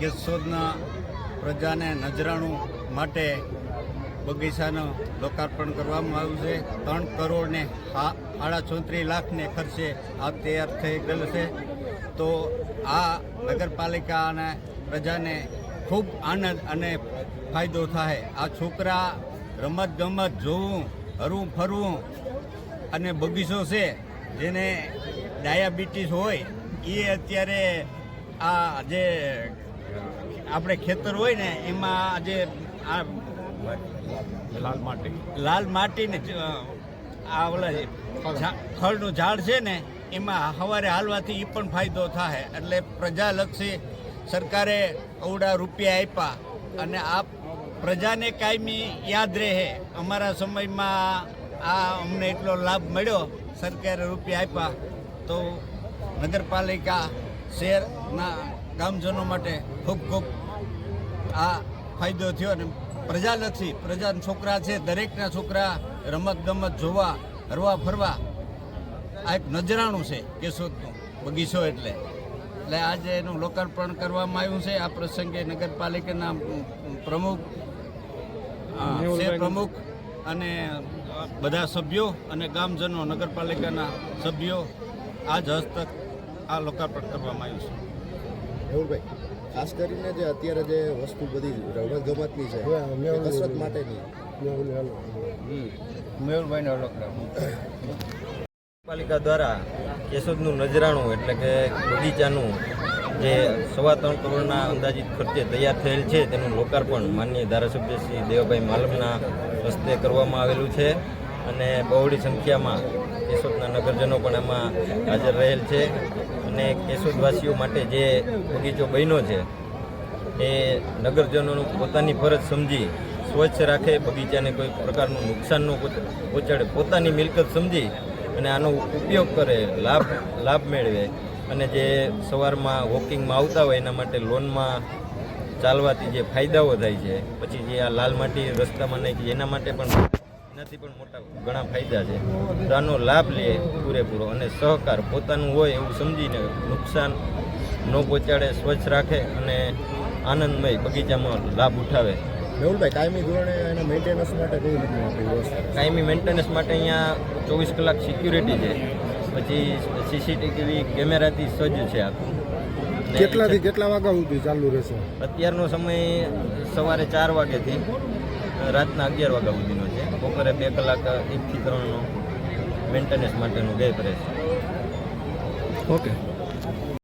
કેશોદના પ્રજાને નજરાણું માટે બગીચાનું લોકાર્પણ કરવામાં આવ્યું છે. ત્રણ કરોડને સાડા ચોત્રીસ લાખને ખર્ચે આ તૈયાર થઈ ગયેલ છે. તો આ નગરપાલિકા પ્રજાને ખૂબ આનંદ અને ફાયદો થાય. આ છોકરા રમત ગમત જોવું, હરવું ફરવું અને બગીચો છે, જેને ડાયાબિટીસ હોય એ અત્યારે આ જે આપણે ખેતર હોય ને એમાં જે આ લાલ માટી. લાલ માટીને ને આ ઓલા ઝા- ઝાડ છે ને એમાં સવારે હાલવાથી એ પણ ફાયદો થાય એટલે પ્રજાલક્ષી સરકારે અવડા રૂપિયા આપ્યા અને આ પ્રજાને કાયમી યાદ રહે. અમારા સમયમાં આ અમને એટલો લાભ મળ્યો સરકારે રૂપિયા આપ્યા તો નગરપાલિકા શહેરના ગામજનો માટે ખૂબ ખૂબ આ ફાયદો થયો અને પ્રજાલક્ષી પ્રજાના છોકરા છે દરેકના છોકરા રમત ગમત જોવા હરવા ફરવા આ એક નજરાણું છે કેશોદનું બગીચો એટલે. એટલે આજે એનું લોકાર્પણ કરવામાં આવ્યું છે. આ પ્રસંગે નગરપાલિકાના પ્રમુખ પ્રમુખ અને બધા સભ્યો અને ગામજનો નગરપાલિકાના સભ્યો આજ હસ્તક આ લોકાર્પણ કરવામાં આવ્યું છે. મેહુલભાઈ ખાસ કરીને જે અત્યારે જે વસ્તુ બધી રમત ગમતની છે એ કસરત માટેની. મેહુલભાઈને પાલિકા દ્વારા કેશોદનું નજરાણું એટલે કે બગીચાનું જે સવા ત્રણ કરોડના અંદાજિત ખર્ચે તૈયાર થયેલ છે તેનું લોકાર્પણ માનનીય ધારાસભ્ય શ્રી દેવભાઈ માલમના હસ્તે કરવામાં આવેલું છે. અને બહોળી સંખ્યામાં કેશોદના નગરજનો પણ એમાં હાજર રહેલ છે. અને કેશોદવાસીઓ માટે જે બગીચો બન્યો છે, એ નગરજનોનું પોતાની ફરજ સમજી સ્વચ્છ રાખે, બગીચાને કોઈ પ્રકારનું નુકસાન ન પહોંચાડે, પોતાની મિલકત સમજી અને આનો ઉપયોગ કરે, લાભ લાભ મેળવે. અને જે સવારમાં વોકિંગમાં આવતા હોય એના માટે લોનમાં ચાલવાથી જે ફાયદાઓ થાય છે, પછી જે આ લાલ માટી રસ્તામાં નાખી, એના માટે પણ એનાથી પણ મોટા ઘણા ફાયદા છે. તો આનો લાભ લે પૂરેપૂરો અને સહકાર પોતાનું હોય એવું સમજીને નુકસાન ન પહોંચાડે સ્વચ્છ રાખે અને આનંદમય બગીચામાં લાભ ઉઠાવે. મેહુલભાઈ કાયમી ધોરણે એના મેન્ટેનન્સ માટે કઈ રીતની આપણી વ્યવસ્થા કાયમી મેન્ટેનન્સ માટે અહીંયા ચોવીસ કલાક સિક્યુરિટી છે. પછી સીસીટીવી કેમેરાથી સજ્જ છે આખું કેટલાથી કેટલા વાગ્યા સુધી ચાલુ રહેશે? અત્યારનો સમય સવારે ચાર વાગ્યાથી. રાતના અગિયાર વાગ્યા સુધીનો છે. બપોરે બે કલાક એકથી ત્રણનો મેન્ટેનન્સ માટેનું ગેપ રહેશે. ઓકે